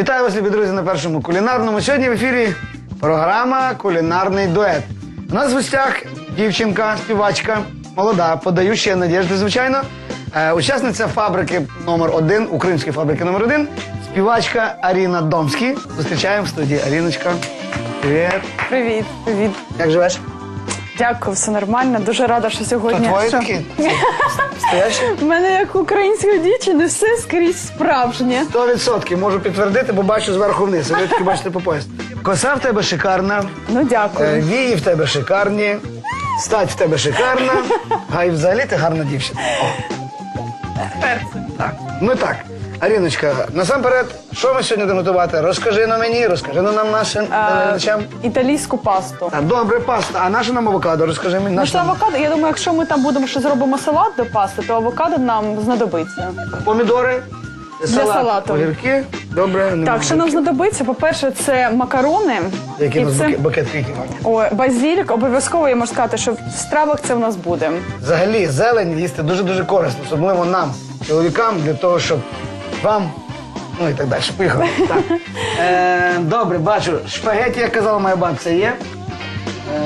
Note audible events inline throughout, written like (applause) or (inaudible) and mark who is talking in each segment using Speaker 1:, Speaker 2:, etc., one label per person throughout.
Speaker 1: Вітаю вас, любі друзі, на першому кулінарному. Сьогодні в ефірі програма Кулінарний дует. У нас в гостях дівчинка, співачка, молода, подаюча надіжди, звичайно. Е, учасниця фабрики номер один, української фабрики номер один, співачка Аріна Домський. Зустрічаємо в студії. Аріночка. Привіт.
Speaker 2: Привіт, привіт.
Speaker 1: Як живеш?
Speaker 2: Дякую, все нормально. Дуже рада, що
Speaker 1: То
Speaker 2: сьогодні.
Speaker 1: твої такі? Стоящі? (laughs)
Speaker 2: В мене як української дівчини все скрізь справжнє.
Speaker 1: Сто відсотків можу підтвердити, бо бачу зверху вниз. Ви тільки бачите по пояс. Коса в тебе шикарна,
Speaker 2: Ну
Speaker 1: е,
Speaker 2: дякую.
Speaker 1: вії в тебе шикарні, стать в тебе шикарна, (laughs) а і взагалі ти гарна дівчина. О. Так. Ну так. Аріночка, насамперед, що ми сьогодні будемо готувати? Розкажи на мені, розкажи на нам нашим
Speaker 2: А,
Speaker 1: глядачам.
Speaker 2: італійську пасту.
Speaker 1: Так, добре, паста. А наше нам авокадо, розкажи мені.
Speaker 2: Ну,
Speaker 1: нам
Speaker 2: авокадо, я думаю, якщо ми там будемо ще зробимо салат до пасти, то авокадо нам знадобиться.
Speaker 1: помідори, салат,
Speaker 2: салату.
Speaker 1: огірки. Добре,
Speaker 2: Так, що нам знадобиться? По-перше, це макарони.
Speaker 1: Який у нас
Speaker 2: це
Speaker 1: букет, квітів.
Speaker 2: Базілік. Обов'язково я можу сказати, що в стравах це в нас буде.
Speaker 1: Взагалі, зелень їсти дуже-дуже корисно, особливо нам, чоловікам, для того, щоб вам. Ну і так далі. Поїхали. (laughs) Так. Е, добре, бачу. Шпагеті, як казала моя бабця, є.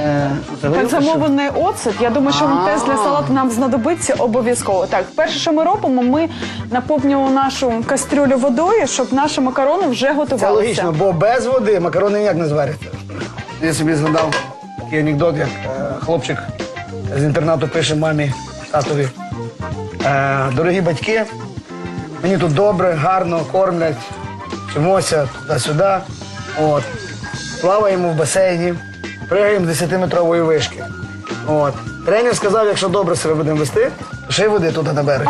Speaker 1: Е, заварила, що?
Speaker 2: Замовлений оцет. Я думаю, що
Speaker 1: А.
Speaker 2: теж для салату нам знадобиться обов'язково. Так, перше, що ми робимо, ми наповнюємо нашу кастрюлю водою, щоб наші макарони вже
Speaker 1: Це
Speaker 2: готувалися.
Speaker 1: логічно, бо без води макарони ніяк не зваряться. Я собі згадав такий анекдот, як е, хлопчик з інтернату пише мамі, татові. Е, дорогі батьки, мені тут добре, гарно кормлять, вчимося туди-сюди. От. Плаваємо в басейні, пригаємо з 10-метрової вишки. От. Тренер сказав, якщо добре себе будемо вести, то ще й води туди наберуть.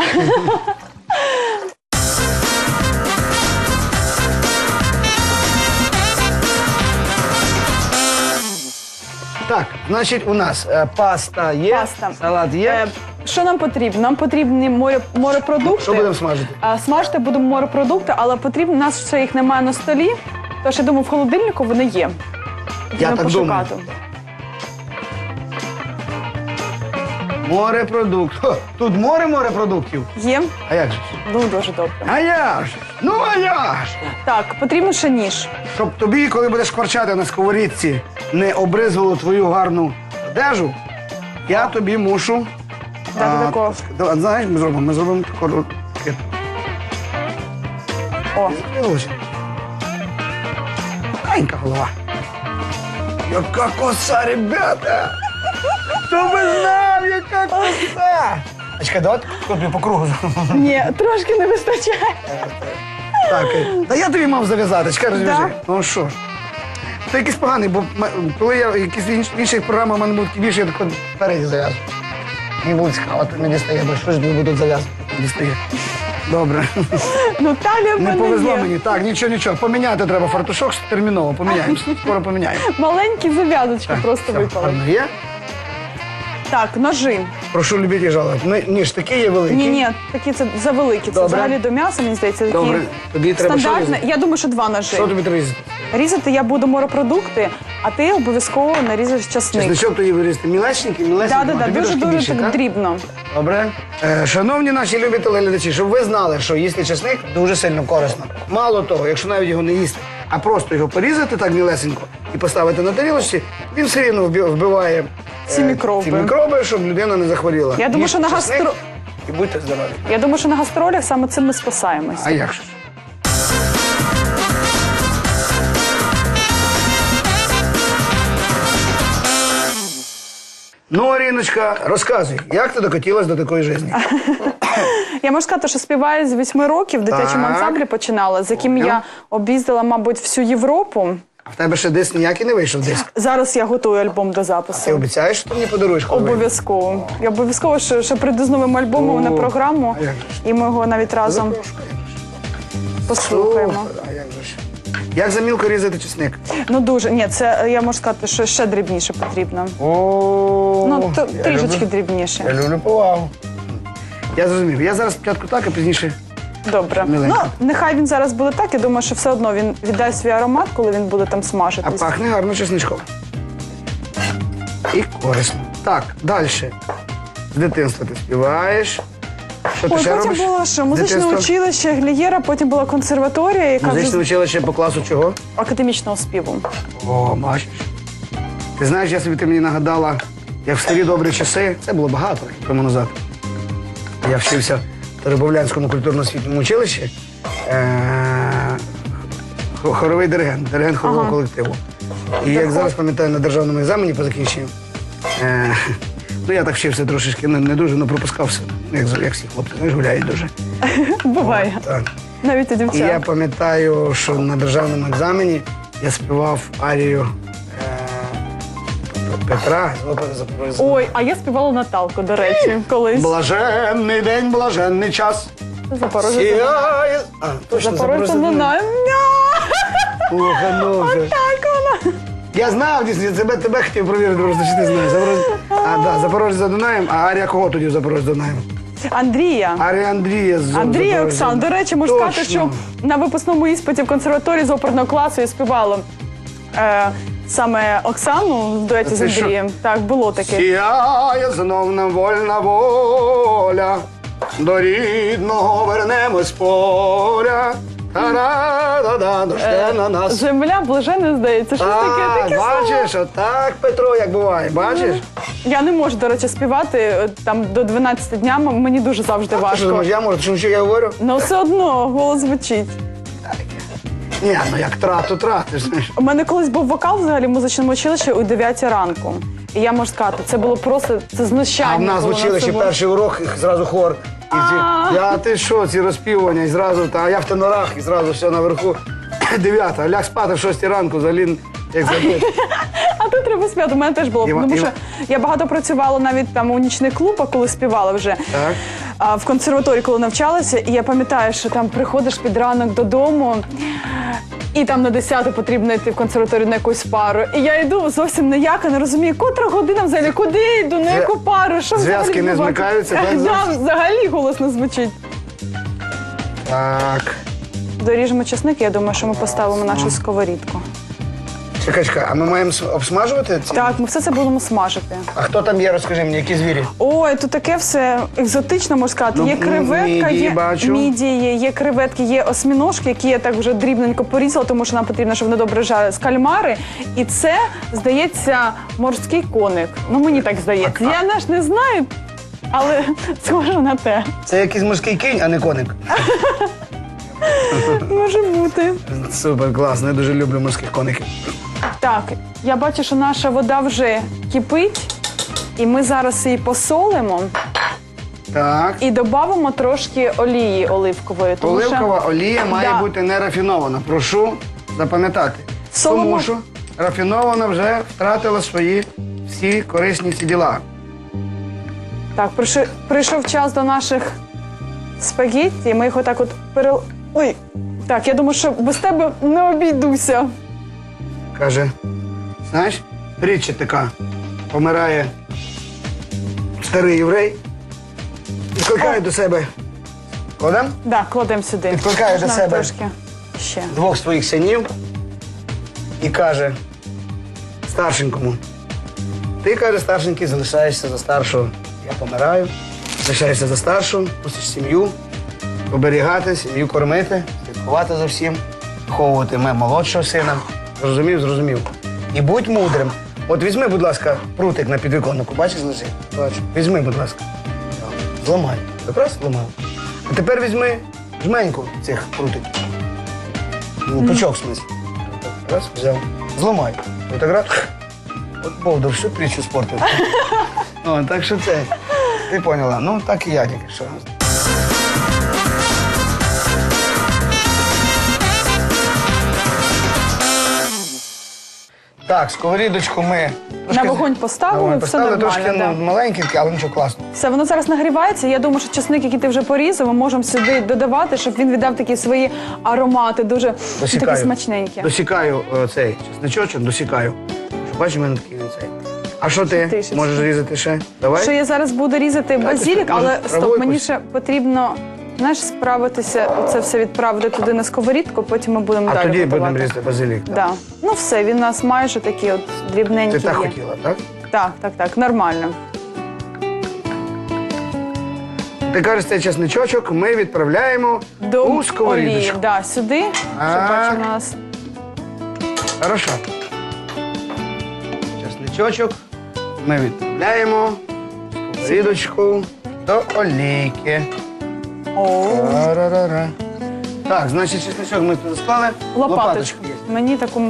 Speaker 1: Так, значить, у нас е, паста є,
Speaker 2: Паста.
Speaker 1: салат є.
Speaker 2: Е, Що нам потрібно? Нам потрібні море, морепродукти.
Speaker 1: Що будемо смажити?
Speaker 2: А, Смажити будемо морепродукти, але потрібно, у нас ще їх немає на столі. Тож я думаю, в холодильнику вони є.
Speaker 1: Я так думаю. Морепродукт. Хо, тут море морепродуктів.
Speaker 2: Є?
Speaker 1: А як же?
Speaker 2: Ну, дуже добре.
Speaker 1: А я ж? Ну а я ж?
Speaker 2: Так, потрібно ще ніж.
Speaker 1: Щоб тобі, коли будеш кварчати на сковорідці, не обризувало твою гарну одежу, я тобі мушу.
Speaker 2: Дати такого.
Speaker 1: да, знаєш, ми зробимо, ми зробимо.
Speaker 2: О,
Speaker 1: Маленька голова. Яка коса, ребята! Хто би знав, яка коса! А чекай, давай тобі по кругу.
Speaker 2: ні, трошки не вистачає.
Speaker 1: Так, е, та я тобі мав зав'язати, чекай, розв'яжи. Ну що ж. Це якийсь поганий, бо м- коли я якісь інш- в інших програмах у мене був більше, я тако впереді зав'язую. Мені було цікаво, ти не дістає, бо що ж мені будуть зав'язувати, не дістає. Добре.
Speaker 2: Ну, талія в
Speaker 1: Не
Speaker 2: мене
Speaker 1: повезло
Speaker 2: є.
Speaker 1: мені. Так, нічого, нічого. Поміняти треба фартушок терміново. Поміняємося. (laughs) Скоро поміняємо.
Speaker 2: Маленькі зав'язочки просто
Speaker 1: Все,
Speaker 2: випали.
Speaker 1: гарно є.
Speaker 2: Так, ножи.
Speaker 1: Прошу любіть і жалувати. Ні- Ніж такі є великі.
Speaker 2: Ні, ні, такі це завеликі. Це
Speaker 1: Добре.
Speaker 2: взагалі до м'яса, мені здається, такі
Speaker 1: Добре. Тобі треба що
Speaker 2: стандартні.
Speaker 1: різати?
Speaker 2: Я думаю, що два ножи.
Speaker 1: Що тобі треба різати?
Speaker 2: Різати я буду морепродукти, а ти обов'язково наріжеш часник.
Speaker 1: Чесничок тоді вирізати. Мілесенький, мілесенький.
Speaker 2: Так, так, дуже дуже так
Speaker 1: так?
Speaker 2: дрібно.
Speaker 1: Добре. Е, шановні наші любі телеглядачі, щоб ви знали, що їсти чесник дуже сильно корисно. Мало того, якщо навіть його не їсти, а просто його порізати так мілесенько і поставити на тарілочці, він все рівно вбі- вбиває е,
Speaker 2: Ці мікроби.
Speaker 1: ці мікроби, щоб людина не захворіла.
Speaker 2: Я думаю,
Speaker 1: Їжте
Speaker 2: що на
Speaker 1: чесник
Speaker 2: гастро-
Speaker 1: І будьте здорові.
Speaker 2: Я думаю, що на гастролях саме цим ми спасаємось.
Speaker 1: А як же? ж? Ну, Аріночка, розказуй, як ти докотілась до такої житті?
Speaker 2: Я можу сказати, що співаю з восьми років в дитячому
Speaker 1: Так.
Speaker 2: ансамблі починала, з яким я об'їздила, мабуть, всю Європу.
Speaker 1: А в тебе ще диск ніякий не вийшов диск.
Speaker 2: Зараз я готую альбом до запису.
Speaker 1: Ти обіцяєш, що ти мені подаруєш коли вийде?
Speaker 2: Обов'язково. Я обов'язково ще, ще прийду з новим альбомом
Speaker 1: О,
Speaker 2: на програму,
Speaker 1: як же ж?
Speaker 2: і ми його навіть разом
Speaker 1: Запрошую,
Speaker 2: послухаємо.
Speaker 1: Супер, А як же ж? Як за мілко різати чесник?
Speaker 2: Ну дуже ні, це е, я можу сказати, що ще дрібніше потрібно.
Speaker 1: О,
Speaker 2: Ну то,
Speaker 1: я
Speaker 2: трішечки
Speaker 1: люблю-
Speaker 2: дрібніше.
Speaker 1: Я люблю повагу. Я зрозумів. Я зараз спочатку так, а пізніше.
Speaker 2: Добре. Ну нехай він зараз буде так. Я думаю, що все одно він віддасть свій аромат, коли він буде там
Speaker 1: А
Speaker 2: смажитись.
Speaker 1: пахне гарно чесничком. І корисно. Так, далі. З дитинства ти співаєш. Що ти
Speaker 2: Ой,
Speaker 1: ще
Speaker 2: потім
Speaker 1: робиш?
Speaker 2: було що? Музичне
Speaker 1: Дитинство?
Speaker 2: училище Глієра, потім була консерваторія, яка
Speaker 1: Музичне
Speaker 2: вже
Speaker 1: училище по класу чого?
Speaker 2: академічного співу.
Speaker 1: О, бачиш. Ти знаєш, я собі ти мені нагадала, як в старі добрі часи, це було багато років тому назад. Я вчився в Теребовлянському культурно-освітньому училищі. Е- хоровий диригент, диригент хорового
Speaker 2: Ага.
Speaker 1: колективу. І як зараз пам'ятаю, на державному екзамені по закінченню. Е- ну, я так вчився трошечки, не, не дуже, але пропускав все. Як, як всі хлопці, знаєш, гуляють дуже. (laughs)
Speaker 2: Буває.
Speaker 1: Так.
Speaker 2: Навіть у
Speaker 1: І я
Speaker 2: дівчат.
Speaker 1: пам'ятаю, що на державному екзамені я співав арію Петра.
Speaker 2: Ой, а я співала Наталку, до речі, колись.
Speaker 1: Блаженний день, блаженний час.
Speaker 2: Запорожець.
Speaker 1: Сіяє. А, точно,
Speaker 2: Запорожця не знаю.
Speaker 1: Слухай, ну вже.
Speaker 2: Так вона.
Speaker 1: Я знав, дійсно, тебе, тебе хотів провірити, просто чи ти знаєш. Запорожець, а, да, Запорожець за Дунаєм, а арія кого тоді в Запорожець за Дунаєм?
Speaker 2: Андрія.
Speaker 1: Арія Андрія з
Speaker 2: Андрія
Speaker 1: Запорожця.
Speaker 2: Оксан. До речі, можу
Speaker 1: Точно.
Speaker 2: сказати, що на випускному іспиті в консерваторії з оперного класу я співала е, саме Оксану в дуеті з
Speaker 1: що?
Speaker 2: Андрієм. Так, було таке.
Speaker 1: Сіяє знов нам вольна воля, до рідного вернемось поля. Дожде на нас.
Speaker 2: Земля блаженна, здається. Щось таке,
Speaker 1: Так,
Speaker 2: таке слово.
Speaker 1: бачиш, отак, Петро, як буває, бачиш?
Speaker 2: Я не можу, до речі, співати е, там до 12 дня. м- Мені дуже завжди
Speaker 1: Ти що
Speaker 2: важко.
Speaker 1: думаєш, я можу, що я говорю?
Speaker 2: Ну все одно голос звучить.
Speaker 1: Ні, ну як трату, тратиш, знаєш.
Speaker 2: У мене колись був вокал взагалі в музичному училищі у 9 ранку. І я можу сказати, це було просто це знущання.
Speaker 1: А в нас в
Speaker 2: було над
Speaker 1: училищі
Speaker 2: собою.
Speaker 1: перший урок, і зразу хор. І ці, я ти що, ці розпівування, і зразу, та, а я в тенорах, і зразу все наверху. (coughs) Дев'ята, ляг спати в шостій ранку, взагалі, як забити. (laughs)
Speaker 2: А тут треба співати. У мене теж було.
Speaker 1: Іва-
Speaker 2: Тому що
Speaker 1: Іва-
Speaker 2: я багато працювала навіть там у нічних клубах, коли співала вже.
Speaker 1: Так.
Speaker 2: А в консерваторії, коли навчалася, і я пам'ятаю, що там приходиш під ранок додому. І там на 10 потрібно йти в консерваторію на якусь пару. І я йду зовсім ніяка, не розумію, котра година взагалі, куди я йду, на яку пару, що
Speaker 1: зв'язки
Speaker 2: взагалі
Speaker 1: не
Speaker 2: відбувається?
Speaker 1: змикаються, (laughs) так,
Speaker 2: Да,
Speaker 1: зовсім?
Speaker 2: взагалі голос не звучить.
Speaker 1: Так.
Speaker 2: Доріжемо чесник, я думаю, що ми поставимо нашу сковорідку.
Speaker 1: Чекай, чекай, а ми маємо с- обсмажувати? ці?
Speaker 2: Так, ми все це будемо смажити.
Speaker 1: А хто там є, розкажи мені, які звірі?
Speaker 2: Ой, тут таке все екзотично, можна сказати.
Speaker 1: Ну,
Speaker 2: є креветка,
Speaker 1: мідії
Speaker 2: є
Speaker 1: бачу.
Speaker 2: мідії, є креветки, є осьміножки, які я так вже дрібненько порізала, тому що нам потрібно, щоб вони добре жарили. Кальмари. І це, здається, морський коник. Ну мені так здається. Я наш не знаю, але (laughs) схоже на те.
Speaker 1: Це якийсь морський кінь, а не коник. (laughs)
Speaker 2: Може бути.
Speaker 1: Супер, класно, я дуже люблю морських коників.
Speaker 2: Так, я бачу, що наша вода вже кипить, і ми зараз її посолимо
Speaker 1: Так.
Speaker 2: і додамо трошки олії оливкової. Тому що-
Speaker 1: Оливкова олія має
Speaker 2: Да.
Speaker 1: бути не рафінована. Прошу запам'ятати.
Speaker 2: Соломо-
Speaker 1: Тому що рафінована вже втратила свої всі корисні ці діла.
Speaker 2: Так, прийшов, прийшов час до наших спагетті. Ми їх отак от перел... Ой, так, я думаю, що без тебе не обійдуся.
Speaker 1: Каже, знаєш, притча така. Помирає старий єврей, відкликає до себе. Кладем?
Speaker 2: Так, кладемо сюди.
Speaker 1: Підкликаю до
Speaker 2: Можна
Speaker 1: себе.
Speaker 2: Трошки ще.
Speaker 1: двох своїх синів і каже старшенькому. Ти каже, старшенький, залишаєшся за старшого. Я помираю, залишаєшся за старшого, пустиш сім'ю, оберігати, сім'ю кормити, слідкувати за всім, виховувати мене молодшого сина. Зрозумів, зрозумів. І будь мудрим. От візьми, будь ласка, прутик на підвіконнику, бачиш, лежить? Бачу. Візьми, будь ласка. Зламай. Якраз зламав. А тепер візьми жменьку цих прутиків. Ну, пучок, в смысле. Раз, взяв. Зламай. Так раз. От Бовдор всю притчу спортив. (laughs) О, так що це. Ти поняла? Ну, так і я тільки що. Так, сковорідочку ми
Speaker 2: На вогонь поставили,
Speaker 1: вогонь
Speaker 2: все
Speaker 1: поставили,
Speaker 2: нормально,
Speaker 1: трошки
Speaker 2: да.
Speaker 1: ну, маленький, але нічого класно.
Speaker 2: Все, воно зараз нагрівається. Я думаю, що чесник, який ти вже порізав, ми можемо сюди додавати, щоб він віддав такі свої аромати, дуже такі смачненькі.
Speaker 1: Досікаю е, цей чесничочок, досікаю. Бачиш, в мене такий він цей. А що ти можеш різати ще? Давай.
Speaker 2: Що я зараз буду різати базілік, але
Speaker 1: траву
Speaker 2: стоп, мені
Speaker 1: якусь?
Speaker 2: ще потрібно знаєш, справитися, оце все відправити туди на сковорідку, потім ми будемо
Speaker 1: А
Speaker 2: далі
Speaker 1: тоді
Speaker 2: готувати.
Speaker 1: будемо різати базилік. так?
Speaker 2: Да. Ну все, він у нас майже такий от дрібненький
Speaker 1: Ти так
Speaker 2: є.
Speaker 1: хотіла, так?
Speaker 2: Так, так, так, нормально.
Speaker 1: Ти кажеш, цей чесничочок ми відправляємо
Speaker 2: До
Speaker 1: у
Speaker 2: олії.
Speaker 1: сковорідочку.
Speaker 2: Да, сюди, щоб бачу, у нас
Speaker 1: Хорошо. Чесничочок ми відправляємо в сковорідочку до олійки. Ра-ра-ра-ра. Так, значить, чесничок ми туди склали.
Speaker 2: лопаточку.
Speaker 1: є.
Speaker 2: Мені таку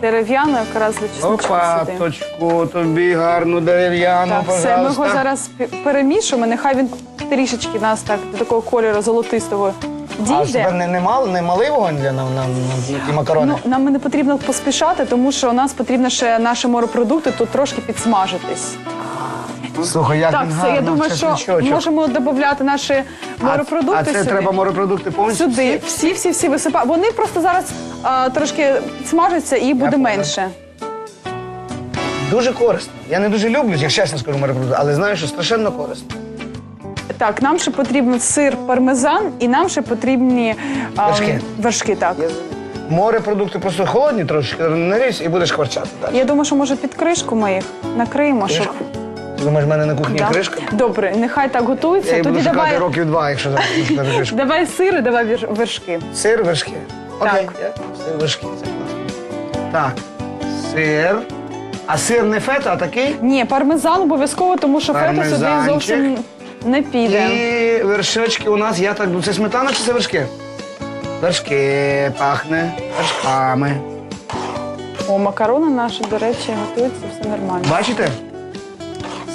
Speaker 2: дерев'яну якраз для чесночка сюди.
Speaker 1: Лопаточку, тобі гарну дерев'яну,
Speaker 2: Так, все, ми
Speaker 1: пожалуйста.
Speaker 2: його зараз пі- перемішуємо. Нехай він трішечки нас так до такого кольору золотистого
Speaker 1: А тебе
Speaker 2: дійде.
Speaker 1: не, не, мал, не малий вогонь для нам, нам, на ті макарони?
Speaker 2: Ну, нам не потрібно поспішати, тому що у нас потрібно ще наші морепродукти тут трошки підсмажитись.
Speaker 1: Слухай, як
Speaker 2: Так,
Speaker 1: він
Speaker 2: все, я
Speaker 1: гарно,
Speaker 2: думаю, що
Speaker 1: чесничочок.
Speaker 2: можемо додати наші морепродукти
Speaker 1: А це
Speaker 2: сюди.
Speaker 1: треба морепродукти повністю?
Speaker 2: Сюди всі, всі, всі висипаємо. Вони просто зараз а, трошки смажаться і буде
Speaker 1: понял.
Speaker 2: менше.
Speaker 1: Дуже корисно. Я не дуже люблю, як чесно скажу, морепродукти, але знаю, що страшенно корисно.
Speaker 2: Так, нам ще потрібен сир пармезан, і нам ще потрібні а,
Speaker 1: Вершки.
Speaker 2: вершки так.
Speaker 1: Морепродукти просто холодні трошки, наріж і будеш хворчати. далі.
Speaker 2: Я думаю, що може під кришку ми їх накриємо, щоб.
Speaker 1: Кришку? Ти думаєш, в мене на кухні
Speaker 2: Да.
Speaker 1: кришка?
Speaker 2: Добре, нехай так готується.
Speaker 1: Я її
Speaker 2: Тоді
Speaker 1: буду шукати
Speaker 2: давай,
Speaker 1: років два, якщо зараз буду кришку. (laughs)
Speaker 2: давай сир і давай вір- вершки.
Speaker 1: Сир, вершки. Окей.
Speaker 2: Так.
Speaker 1: Я- Сир, вершки. Це класно. Так, сир. А сир не фета, а такий?
Speaker 2: Ні, пармезан обов'язково, тому що фета сюди
Speaker 1: Пармезанчик.
Speaker 2: зовсім не піде.
Speaker 1: І вершечки у нас, я так думаю, це сметана чи це вершки? Вершки пахне вершками.
Speaker 2: О, макарони наші, до речі, готуються, все нормально.
Speaker 1: Бачите?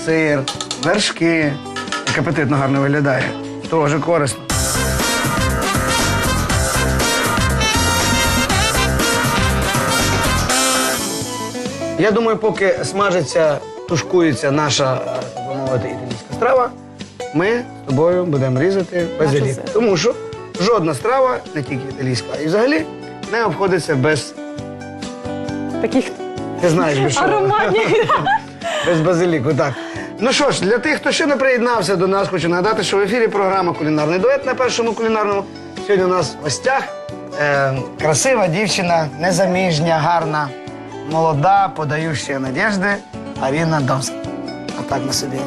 Speaker 1: Сир, вершки. Як апетитно гарно виглядає. Дуже корисно. Я думаю, поки смажиться, тушкується наша, е, так би мовити, італійська страва, ми з тобою будемо різати базилік.
Speaker 2: зелень.
Speaker 1: Тому що жодна страва, не тільки італійська, а і взагалі не обходиться без,
Speaker 2: Таких
Speaker 1: ти знаєш, без чого.
Speaker 2: ароматних. (laughs)
Speaker 1: Без базиліку, так. Ну що ж, для тих, хто ще не приєднався до нас, хочу нагадати, що в ефірі програма Кулінарний дует на першому кулінарному. Сьогодні у нас в гостях е, красива дівчина, незаміжня, гарна, молода, подающа надіжди Аріна Домська. А так на собі.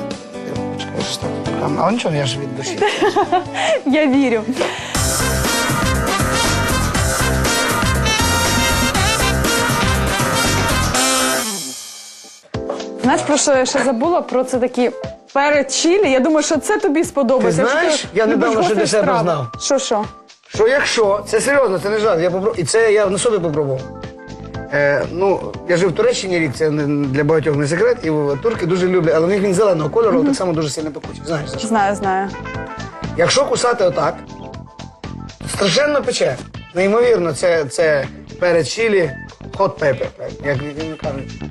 Speaker 1: Почекай, що так. А нічого, я ж від душі. (laughs)
Speaker 2: Я вірю. Знаєш, про що я ще забула? Про це такі перед чилі. Я думаю, що це тобі сподобається.
Speaker 1: Ти знаєш, я
Speaker 2: любиш
Speaker 1: недавно ще
Speaker 2: гострі
Speaker 1: для себе
Speaker 2: страви.
Speaker 1: знав.
Speaker 2: Що, що?
Speaker 1: Що якщо, це серйозно, це не жарт, я попро... і це я на собі попробував. Е, ну, я жив в Туреччині рік, це не- для багатьох не секрет, і турки дуже люблять, але в них він зеленого кольору, так само дуже сильно пекучий. Знаєш, за що?
Speaker 2: Знаю, знаю.
Speaker 1: Якщо кусати отак, страшенно пече. Неймовірно, це, це перець чилі, hot pepper, як він кажуть.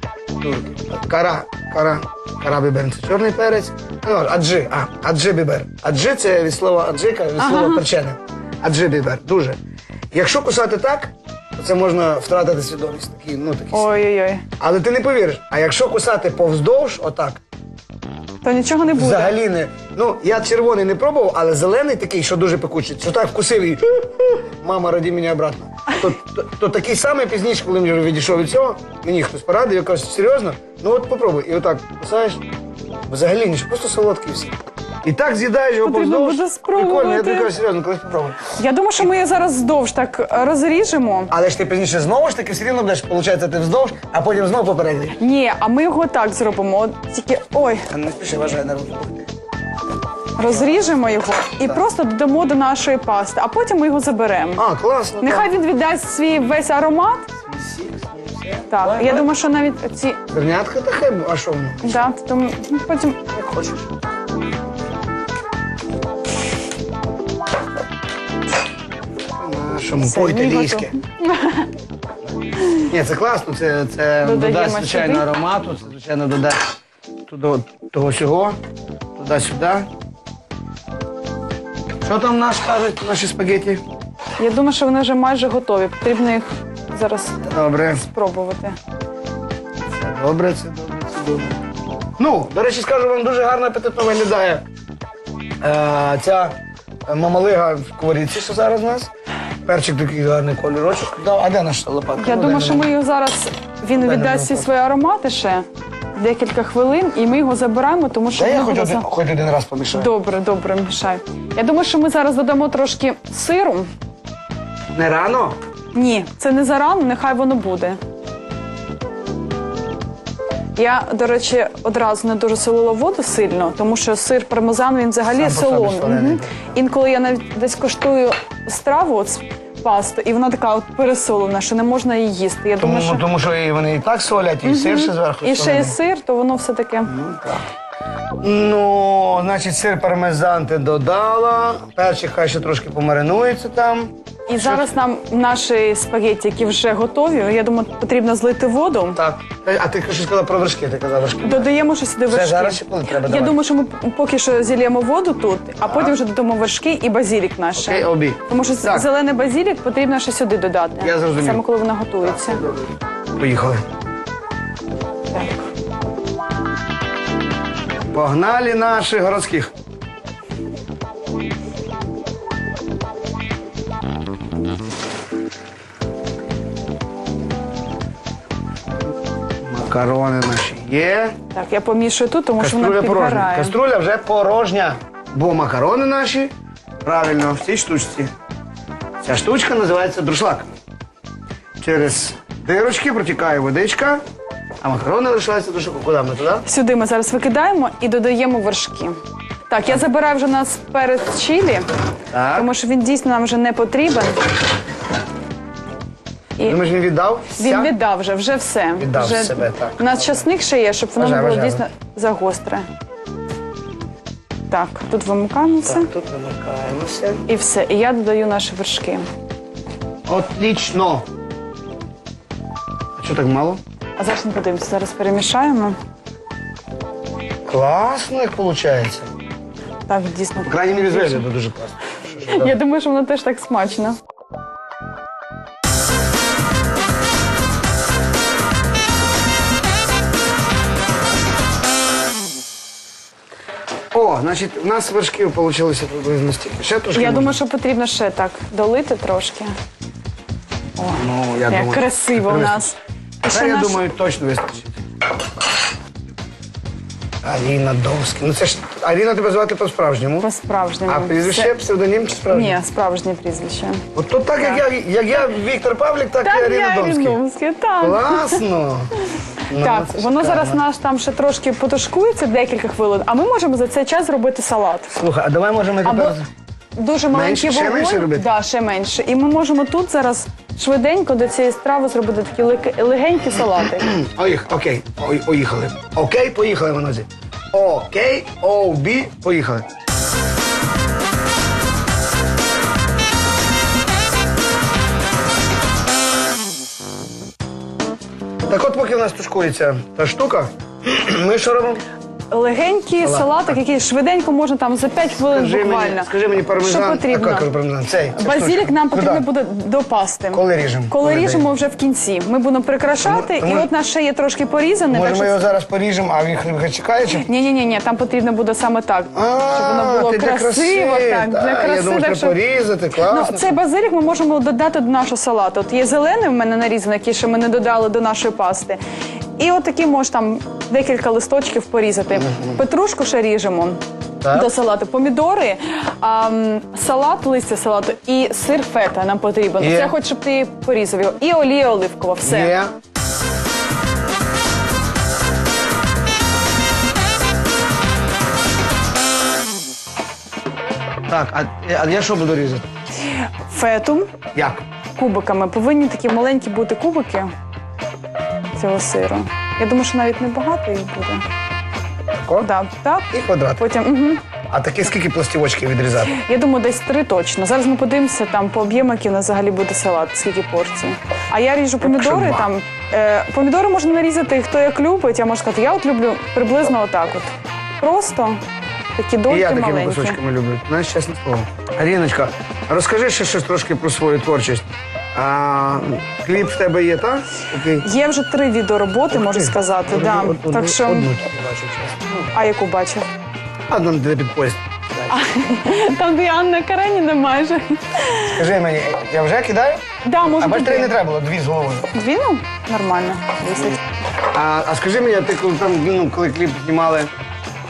Speaker 1: Кара, кара, кара бібер. Це чорний перець. Ну, аджи, а, аджи бібер. Аджи це від слова аджика, від слова перчене. Аджи бібер, дуже. Якщо кусати так, то це можна втратити свідомість. Такі, ну, такі.
Speaker 2: Ой-ой-ой.
Speaker 1: Але ти не повіриш, а якщо кусати повздовж, отак,
Speaker 2: То нічого не буде.
Speaker 1: Взагалі не. Ну, я червоний не пробував, але зелений такий, що дуже пекучий, що так вкусив і мама, роді мене обратно. То, то, то такий самий пізніше, коли мені відійшов від цього, мені хтось порадив, я кажу, серйозно? Ну от попробуй. І отак кусаєш, взагалі ніж, просто солодкий всі. І так з'їдаєш його
Speaker 2: Потрібно
Speaker 1: повздовж.
Speaker 2: буде спробувати.
Speaker 1: Прикольно, я тобі кажу, серйозно, колись попробуй.
Speaker 2: Я думаю, що ми її зараз вздовж так е, розріжемо.
Speaker 1: Але ж ти пізніше знову ж таки все рівно будеш, виходить, ти вздовж, а потім знову попередній.
Speaker 2: Ні, а ми його так зробимо. От тільки ой,
Speaker 1: Не спіши, вважай на руки.
Speaker 2: розріжемо його і просто додамо до нашої пасти, а потім ми його заберемо.
Speaker 1: А, класно.
Speaker 2: Нехай він віддасть свій весь аромат. Так, я думаю, що навіть ці
Speaker 1: Зернятка та хай, а що воно?
Speaker 2: да, тому потім
Speaker 1: Як хочеш. Нашому
Speaker 2: Все,
Speaker 1: по-італійськи. (laughs) Ні, це класно, це, це
Speaker 2: Додаємо
Speaker 1: додасть, звичайно,
Speaker 2: сюди.
Speaker 1: аромату, це, звичайно, додасть туди, того всього, туди-сюди. Що там наш кажуть, наші спагеті?
Speaker 2: я думаю, що вони вже майже готові. Потрібно їх зараз
Speaker 1: Добре,
Speaker 2: спробувати.
Speaker 1: це добре, це добре, це добре. Ну, до речі, скажу вам, дуже гарно апетитно виглядає е, ця мамалига в сковорідці, що зараз у нас. Перчик такий гарний кольорочок. Да, а де наша лопатка?
Speaker 2: Я
Speaker 1: Ну,
Speaker 2: думаю,
Speaker 1: дай
Speaker 2: що
Speaker 1: мені.
Speaker 2: ми його зараз він віддасть всі свої аромати ще. декілька хвилин, і ми його забираємо, тому що
Speaker 1: Та я
Speaker 2: воно
Speaker 1: хоч
Speaker 2: буде
Speaker 1: один,
Speaker 2: за-
Speaker 1: хоч один раз помішаю.
Speaker 2: Добре, добре, мішай. Я думаю, що ми зараз додамо трошки сиру.
Speaker 1: Не рано?
Speaker 2: Ні, це не зарано, нехай воно буде. Я, до речі, одразу не дуже солила воду сильно, тому що сир пармезан він взагалі
Speaker 1: Сам по собі
Speaker 2: солоний.
Speaker 1: солений.
Speaker 2: Мгм. Інколи я навіть десь коштую страву, от з пасту, і вона така от пересолена, що не можна її їсти. Я
Speaker 1: Тому,
Speaker 2: думаю, що
Speaker 1: тому що і вони і так солять, і сир ще зверху.
Speaker 2: і ще й сир, то воно все таке.
Speaker 1: Ну, значить, сир пармезан ти додала. Перший хай ще трошки помаринується там.
Speaker 2: І зараз нам наші спагетті, які вже готові, я думаю, потрібно злити воду.
Speaker 1: Так. А ти що сказала про вершки? Ти казала вершки.
Speaker 2: Додаємо ще сюди
Speaker 1: Все,
Speaker 2: вершки.
Speaker 1: зараз ще коли треба
Speaker 2: Я
Speaker 1: давати?
Speaker 2: думаю, що ми поки що зільємо воду тут, а потім вже додамо вершки і базілік наш.
Speaker 1: Окей, обі.
Speaker 2: Тому що
Speaker 1: Так.
Speaker 2: зелений базілік потрібно ще сюди додати.
Speaker 1: Я зрозумів.
Speaker 2: Саме коли вона готується.
Speaker 1: Поїхали.
Speaker 2: Так.
Speaker 1: Погнали наших городських. Макарони наші є.
Speaker 2: так, я помішую тут, тому що
Speaker 1: Каструля
Speaker 2: вона
Speaker 1: порожня.
Speaker 2: підгорає.
Speaker 1: Каструля вже порожня. Бо макарони наші правильно в цій штучці. Ця штучка називається друшлак. Через дирочки протікає водичка, а макарони лишаються до. Куди ми туди?
Speaker 2: Сюди ми зараз викидаємо і додаємо вершки. Так, я забираю вже у нас перець чилі,
Speaker 1: Так.
Speaker 2: тому що він дійсно нам вже не потрібен. І
Speaker 1: Думаєш, він віддав?
Speaker 2: він віддав вже, вже все.
Speaker 1: Віддав
Speaker 2: вже...
Speaker 1: себе, так.
Speaker 2: У нас часник ще є, щоб воно не
Speaker 1: Бажаю,
Speaker 2: було
Speaker 1: бажаю.
Speaker 2: дійсно загостре. Так, тут вимикаємо все.
Speaker 1: Так, тут вимикаємося.
Speaker 2: І все. І я додаю наші вершки.
Speaker 1: Отлично. А що так мало?
Speaker 2: А зараз ми подивимося, зараз перемішаємо.
Speaker 1: Класно, як виходить.
Speaker 2: Так, дійсно.
Speaker 1: По крайній мірі з вигляду дуже класно. (laughs)
Speaker 2: Я думаю, що воно теж так смачно.
Speaker 1: Значить, у нас вершків вийшло приблизно стільки. Ще трошки.
Speaker 2: Я
Speaker 1: можна?
Speaker 2: думаю, що потрібно ще так долити трошки.
Speaker 1: ну, я
Speaker 2: Як
Speaker 1: думаю,
Speaker 2: красиво у нас.
Speaker 1: Та, я
Speaker 2: наш-
Speaker 1: думаю, точно вистачить. Аліна Довська. Ну це ж Аліна тебе звати по-справжньому.
Speaker 2: По-справжньому.
Speaker 1: А прізвище,
Speaker 2: Це-
Speaker 1: псевдонім чи справжнє?
Speaker 2: Ні, справжнє прізвище.
Speaker 1: От то так, як я, як я Віктор Павлік, так, і
Speaker 2: Так,
Speaker 1: Аліна
Speaker 2: я
Speaker 1: Домський.
Speaker 2: Ріновське, так.
Speaker 1: Класно.
Speaker 2: Так, воно зараз наш там ще трошки потушкується декілька хвилин, а ми можемо за цей час зробити салат.
Speaker 1: Слухай, а давай можемо
Speaker 2: Або
Speaker 1: тепер...
Speaker 2: дуже маленький
Speaker 1: ще
Speaker 2: вогонь.
Speaker 1: менше робити?
Speaker 2: Да, ще менше. І ми можемо тут зараз швиденько до цієї страви зробити такі лег- легенькі салати. (clears throat)
Speaker 1: Оїх, окей, ой, поїхали. Окей, поїхали, Манозі. Окей, обі, поїхали. Поки в нас тушкується та штука, ми що робимо?
Speaker 2: Легенький
Speaker 1: Салат,
Speaker 2: салатик, який швиденько можна там за 5 хвилин
Speaker 1: Скажи
Speaker 2: буквально.
Speaker 1: мені, скажи мені пармезан.
Speaker 2: Що потрібно?
Speaker 1: А, як пармезан? Цей. ця
Speaker 2: Базілік
Speaker 1: штучка.
Speaker 2: нам потрібно
Speaker 1: Куди?
Speaker 2: буде допасти.
Speaker 1: Коли ріжемо?
Speaker 2: Коли ріжемо вже в кінці. Ми будемо прикрашати,
Speaker 1: Тому-
Speaker 2: і
Speaker 1: тому-
Speaker 2: от наш ще є трошки порізаний.
Speaker 1: Може,
Speaker 2: так
Speaker 1: ми
Speaker 2: що...
Speaker 1: його зараз поріжемо, а він хай чекає? Чи...
Speaker 2: Ні, ні, ні, ні, там потрібно буде саме так, щоб воно було
Speaker 1: ти для
Speaker 2: красиво,
Speaker 1: краси.
Speaker 2: так, для
Speaker 1: Та,
Speaker 2: краси.
Speaker 1: Думаю,
Speaker 2: так,
Speaker 1: треба
Speaker 2: щоб-
Speaker 1: порізати, класно.
Speaker 2: Ну, цей базилік ми можемо додати до нашого салату. От є зелений в мене нарізаний, який ще ми не додали до нашої пасти. І от такий можеш там декілька листочків порізати. Петрушку ще ріжемо.
Speaker 1: Так.
Speaker 2: До салату помідори, а, салат, листя салату і сир фета нам потрібен.
Speaker 1: Є.
Speaker 2: Це хоч щоб ти порізав його. І олія оливкова. Все.
Speaker 1: Є. Так, а, а я що буду різати?
Speaker 2: Фету
Speaker 1: Як?
Speaker 2: кубиками. Повинні такі маленькі бути кубики цього сиру. Я думаю, що навіть небагато їх буде.
Speaker 1: Тако?
Speaker 2: Да, так.
Speaker 1: І квадрат.
Speaker 2: Потім угу.
Speaker 1: А такі скільки пластівочків відрізати?
Speaker 2: Я думаю, десь три точно. Зараз ми подивимося там по об'єму, який у нас взагалі буде салат, скільки порцій. А я ріжу помідори. Там е, помідори можна нарізати, хто як любить. Я можу сказати, я от люблю приблизно отак. От просто такі
Speaker 1: І
Speaker 2: дольки
Speaker 1: я такими
Speaker 2: маленькі.
Speaker 1: кусочками люблю. Знаєш, чесне слово. Аріночка, розкажи ще щось трошки про свою творчість. А, хліб в тебе є, так? Окей.
Speaker 2: Є вже три відеороботи, можу сказати.
Speaker 1: Одну-
Speaker 2: Да.
Speaker 1: одну-
Speaker 2: так що,
Speaker 1: Одну тільки бачу, чесно.
Speaker 2: а яку бачив?
Speaker 1: Одну де під поїзд.
Speaker 2: Там де Анна Кареніна майже.
Speaker 1: Скажи мені, я вже кидаю?
Speaker 2: Да, може
Speaker 1: А бач, три не треба було, дві з головою.
Speaker 2: Дві, ну, нормально.
Speaker 1: А, а скажи мені, ти коли там, ну, коли кліп знімали,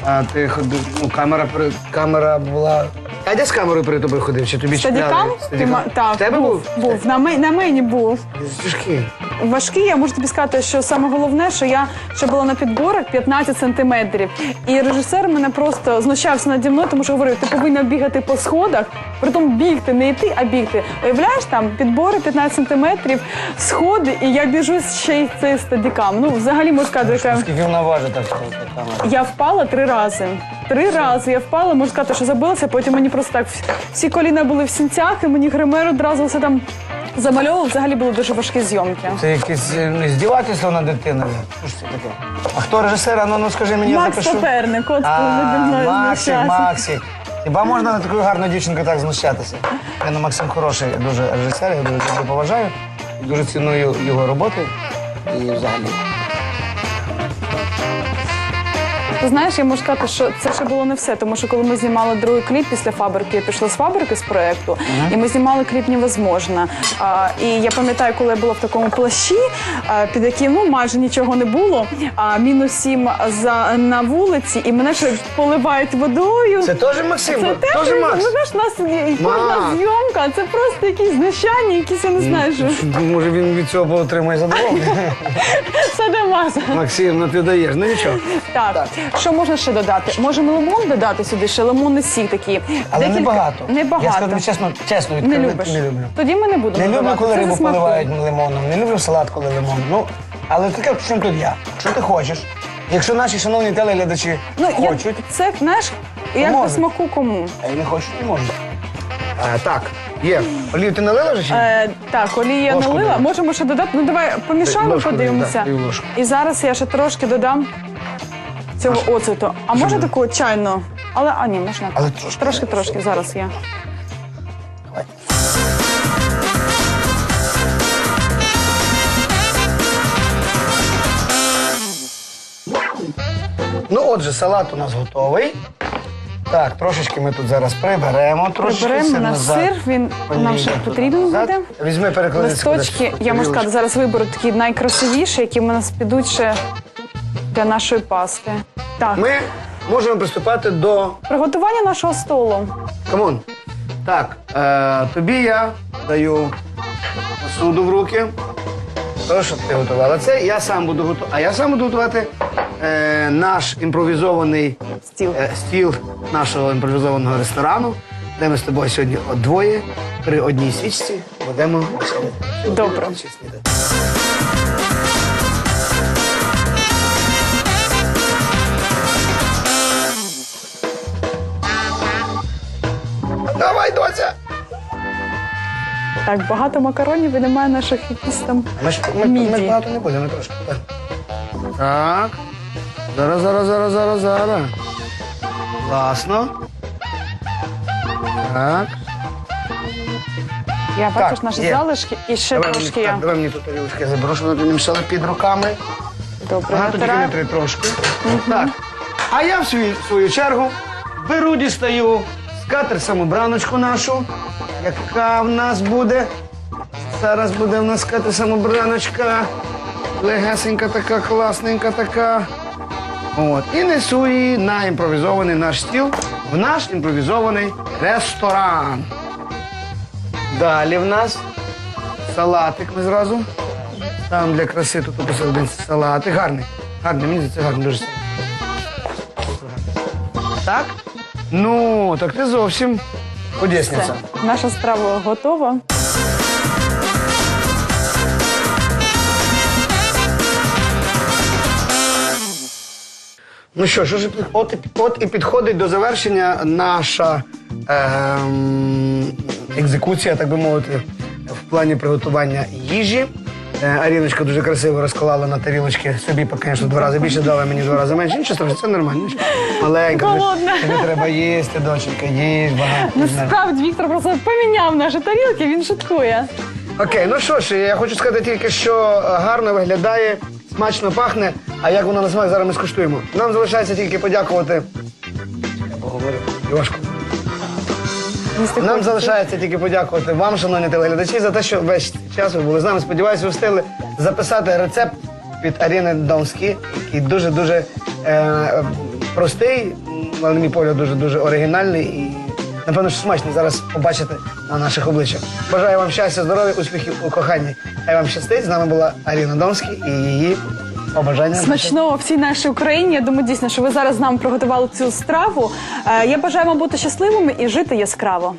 Speaker 1: а ти ходив, ну, камера, при- камера була. А де з камерою при тобі ходив? Чи тобі
Speaker 2: Стадікам?
Speaker 1: чіпляли?
Speaker 2: Ти ма- Так,
Speaker 1: В тебе був?
Speaker 2: був. На, ме- на мені був.
Speaker 1: Тяжкий.
Speaker 2: Важкий, я можу тобі сказати, що саме головне, що я ще була на підборах 15 сантиметрів. І режисер мене просто знущався наді мною, тому що говорив, ти повинна бігати по сходах, притом бігти, не йти, а бігти. Уявляєш, там підбори 15 сантиметрів, сходи, і я біжу ще й цей стадікам. Ну, взагалі можу сказати, яка...
Speaker 1: Скільки вона важить так сказати.
Speaker 2: Я впала три рази. Три рази я впала, можу сказати, що забилася. Потім мені просто так всі коліна були в сінцях, і мені гример одразу все там замальовував. Взагалі були дуже важкі зйомки.
Speaker 1: Це якесь е, ну, здівательство над дитиною. Що ж це таке? А хто режисер? А Ну, ну скажи мені, я
Speaker 2: Макс
Speaker 1: запишу.
Speaker 2: Соперник, от
Speaker 1: А,
Speaker 2: наді мною
Speaker 1: Максик,
Speaker 2: знущався.
Speaker 1: Максик. Хіба можна на таку гарну дівчинку так знущатися? (laughs) Я ну, Максим хороший дуже режисер, я дуже його поважаю, дуже ціную його роботи і взагалі.
Speaker 2: Ти знаєш, я можу сказати, що це ще було не все, тому що коли ми знімали другий кліп після фабрики, я пішла з фабрики з проекту, і ми знімали кліп «Невозможно». А, і я пам'ятаю, коли я була в такому плащі, а, під яким ну майже нічого не було, а мінус сім за на вулиці, і мене ще поливають водою.
Speaker 1: Це теж Максим,
Speaker 2: Це
Speaker 1: теж
Speaker 2: теж
Speaker 1: Макс.
Speaker 2: ну, знаєш, у нас і кожна
Speaker 1: Макс.
Speaker 2: зйомка, це просто якісь знущання, якісь я не знаю, що
Speaker 1: Може він від цього отримає задоволення. (laughs)
Speaker 2: садомаза.
Speaker 1: Максим, ну ти даєш, ну нічого.
Speaker 2: Так. Що можна ще додати? Можемо лимон додати сюди, ще лимонний сік такий.
Speaker 1: Але
Speaker 2: Декілька-
Speaker 1: небагато.
Speaker 2: Небагато.
Speaker 1: Я скажу тобі чесно, чесно,
Speaker 2: не любиш.
Speaker 1: не люблю.
Speaker 2: Тоді ми не будемо.
Speaker 1: Не люблю, коли
Speaker 2: Це
Speaker 1: рибу
Speaker 2: за смаком.
Speaker 1: поливають лимоном, не люблю салат, коли лимон. Ну, але таке, в чому тут я? Що ти хочеш? Якщо наші шановні телеглядачі
Speaker 2: Ну, я,
Speaker 1: хочуть,
Speaker 2: це, знаєш, як по
Speaker 1: можуть.
Speaker 2: смаку кому.
Speaker 1: а я не хочу, не можуть. А, так, є. Олію ти налила вже чи ні?
Speaker 2: Е, так, олія
Speaker 1: Ложку
Speaker 2: налила.
Speaker 1: дай.
Speaker 2: Можемо ще додати. Ну давай помішаємо,
Speaker 1: Ложку дай,
Speaker 2: подивимося.
Speaker 1: да, і ложку.
Speaker 2: І зараз я ще трошки додам цього оцету. А може таку чайну? Але а ні, можна.
Speaker 1: Але трошки,
Speaker 2: трошки, трошки. Зараз я.
Speaker 1: Давай. Ну, отже, салат у нас готовий. Так, трошечки ми тут зараз приберемо. Трошечки
Speaker 2: Приберемо
Speaker 1: сир назад.
Speaker 2: сир. Він нам ще потрібен
Speaker 1: назад.
Speaker 2: буде.
Speaker 1: Візьми переклади.
Speaker 2: Листочки, я можу сказати, зараз виберу такі найкрасивіші, які в нас підуть ще для нашої пасти. Так,
Speaker 1: Ми можемо приступати до
Speaker 2: приготування нашого столу.
Speaker 1: Камон. Так, е, тобі я даю посуду в руки. То, що ти готувала це, я сам буду готувати. А я сам буду готувати е, наш імпровізований
Speaker 2: Стіл.
Speaker 1: е, стіл нашого імпровізованого ресторану, де ми з тобою сьогодні двоє при одній свічці будемо.
Speaker 2: Добре.
Speaker 1: Снідати. Давай, доця!
Speaker 2: Так, багато макаронів і немає наших якісь там.
Speaker 1: Ми ж ми,
Speaker 2: Міді.
Speaker 1: ми багато не будемо, ми трошки. Так. так. Зараз, зараз, зараз, зараз, зараз. Класно. Так.
Speaker 2: Я бачиш наші
Speaker 1: є.
Speaker 2: залишки і ще
Speaker 1: Давай мені,
Speaker 2: трошки я.
Speaker 1: так, давай мені тут тарілочки заберу, щоб вони не мішали під руками.
Speaker 2: Добре,
Speaker 1: Багато
Speaker 2: натираю.
Speaker 1: три трошки. Так. А я в свою, свою чергу беру, дістаю скатер самобраночку нашу, яка в нас буде. Зараз буде в нас скатер самобраночка. Легесенька така, класненька така. От. І несу її на імпровізований наш стіл в наш імпровізований ресторан. Далі в нас салатик ми зразу. Там для краси тут посередині салати. Гарний. Гарний, мені здається, гарний дуже. Так? Ну, так ти зовсім подісниця.
Speaker 2: Все, наша страва готова.
Speaker 1: Ну що, що ж, от, і- от і підходить до завершення наша ем, екзекуція, так би мовити, в плані приготування їжі. Е, Аріночка дуже красиво розклала на тарілочки собі, звісно, два рази більше дала мені два рази менше. Нічого страшного, це нормально. Маленька. тобі
Speaker 2: Голодна.
Speaker 1: Тобі треба їсти, доченька, їсть багато.
Speaker 2: Насправді Віктор просто поміняв наші тарілки, він шуткує.
Speaker 1: Окей, ну що ж, я хочу сказати тільки, що е, гарно виглядає, смачно пахне. А як воно на смак, зараз ми скуштуємо. Нам залишається тільки подякувати. Я поговорив. Йошко.
Speaker 2: Їсти
Speaker 1: Нам залишається тільки подякувати вам, шановні телеглядачі, за те, що весь час ви були з нами. Сподіваюся, ви встигли записати рецепт від Аріни Донські, який дуже-дуже е, простий, на мій погляд, дуже-дуже оригінальний і, напевно, що смачний зараз побачите на наших обличчях. Бажаю вам щастя, здоров'я, успіхів у коханні. Хай вам щастить. З нами була Аріна Донський і її побажання.
Speaker 2: Смачного всій нашій Україні. Я думаю, дійсно, що ви зараз з нами приготували цю страву. Е, Я бажаю вам бути щасливими і жити яскраво.